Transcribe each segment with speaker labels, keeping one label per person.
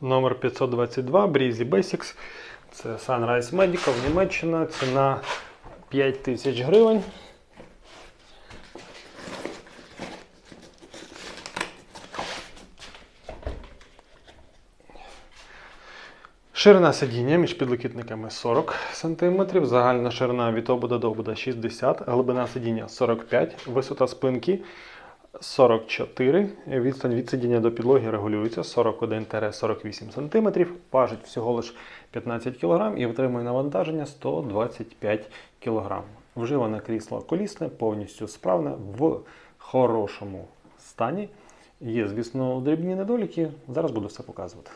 Speaker 1: номер 522 Breezy Basics. Це Sunrise Medical, Німеччина. Ціна 5 тисяч гривень. Ширина сидіння між підлокітниками 40 см, загальна ширина від обода до обода 60 глибина сидіння 45 висота спинки 44. Відстань від сидіння до підлоги регулюється 41-48 см, важить всього лише 15 кг і отримує навантаження 125 кг. Вживане крісло колісне, повністю справне, в хорошому стані. Є, звісно, дрібні недоліки. Зараз буду все показувати.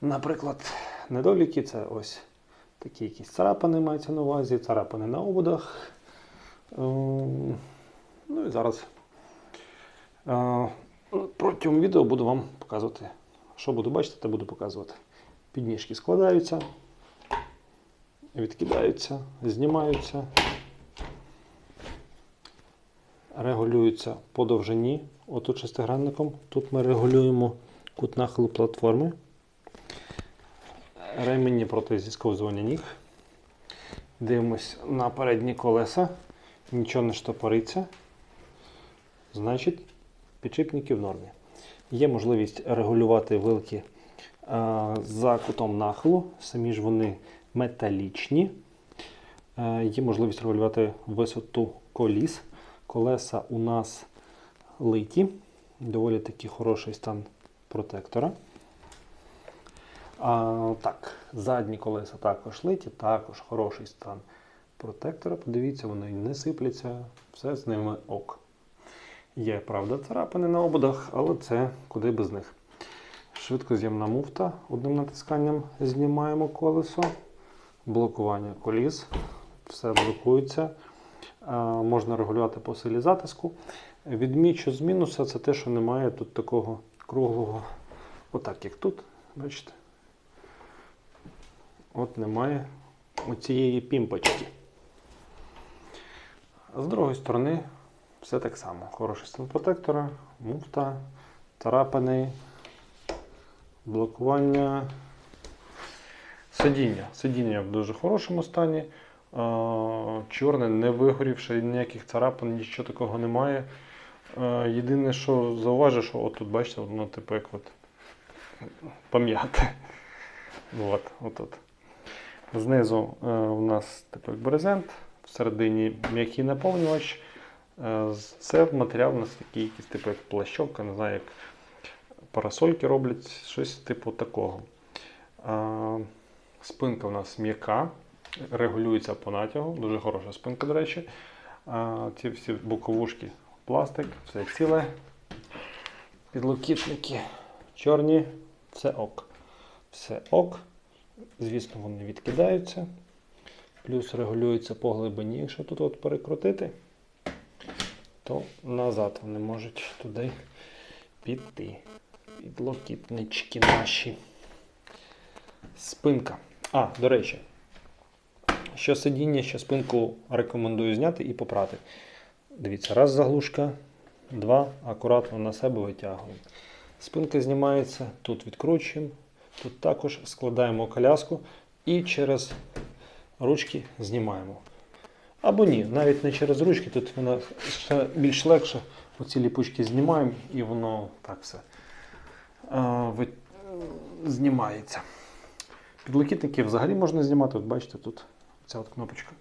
Speaker 1: Наприклад, недоліки це ось такі якісь царапини мається на увазі, царапини на ободах. Ем, Ну і зараз протягом відео буду вам показувати, що буду бачити, те буду показувати. Підніжки складаються, відкидаються, знімаються, регулюються по довжині. Отут шестигранником. Тут ми регулюємо кут нахилу платформи ремені проти зісковзування ніг. Дивимось на передні колеса. Нічого не штопориться. Значить, підшипники в нормі. Є можливість регулювати вилки а, за кутом нахилу. Самі ж вони металічні. Е, Є можливість регулювати висоту коліс. Колеса у нас литі. Доволі таки хороший стан протектора. А, так, задні колеса також литі, також хороший стан протектора. Подивіться, вони не сипляться, все з ними ок. Є, правда, царапини на ободах, але це куди без них. Швидкоз'ємна муфта. Одним натисканням знімаємо колесо. Блокування коліс. Все блокується. Можна регулювати по силі затиску. Відмічу з мінуса це те, що немає тут такого круглого, отак як тут. Бачите? От немає оцієї пімпочки. З другої сторони все так само. Хороший стан протектора, муфта, царапини, блокування. Сидіння. Сидіння в дуже хорошому стані. Чорне, не вигорівши, ніяких царапин, нічого такого немає. Єдине, що зауважу, що отут, бачите, воно типу як от пом'яте. От, от, от. Знизу е, у нас типу як брезент, всередині м'який наповнювач. Е, це матеріал у нас такий якийсь типу як плащовка, не знаю, як парасольки роблять, щось типу такого. Е, спинка у нас м'яка, регулюється по натягу, дуже хороша спинка, до речі. Е, ці всі боковушки пластик, все ціле. Підлокітники чорні, це ок. Все ок. Звісно, вони відкидаються. Плюс регулюється по глибині, якщо тут от перекрутити, то назад вони можуть туди піти. Підлокітнички наші. Спинка. А, до речі, що сидіння, що спинку рекомендую зняти і попрати. Дивіться, раз заглушка, два, акуратно на себе витягуємо. Спинка знімається, тут відкручуємо, тут також складаємо коляску і через ручки знімаємо. Або ні, навіть не через ручки, тут воно ще більш легше. Оці ліпучки знімаємо і воно так все а, ви- знімається. Підлокітники взагалі можна знімати. От бачите, тут ця от кнопочка.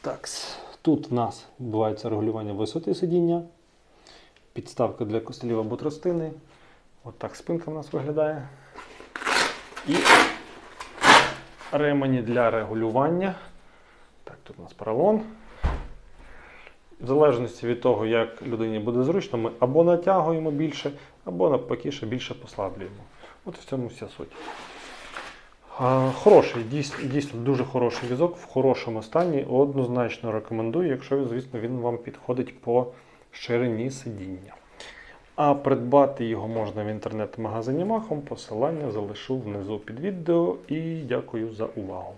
Speaker 1: Так, тут в нас відбувається регулювання висоти сидіння, підставка для костелів або тростини. От так спинка в нас виглядає. І ремені для регулювання. Так, тут у нас поролон. В залежності від того, як людині буде зручно, ми або натягуємо більше, або навпаки ще більше послаблюємо. От в цьому вся суть. А, Хороший, дійсно, дійсно дуже хороший візок в хорошому стані. Однозначно рекомендую, якщо, звісно, він вам підходить по ширині сидіння. А придбати його можна в інтернет-магазині Махом. Посилання залишу внизу під відео і дякую за увагу.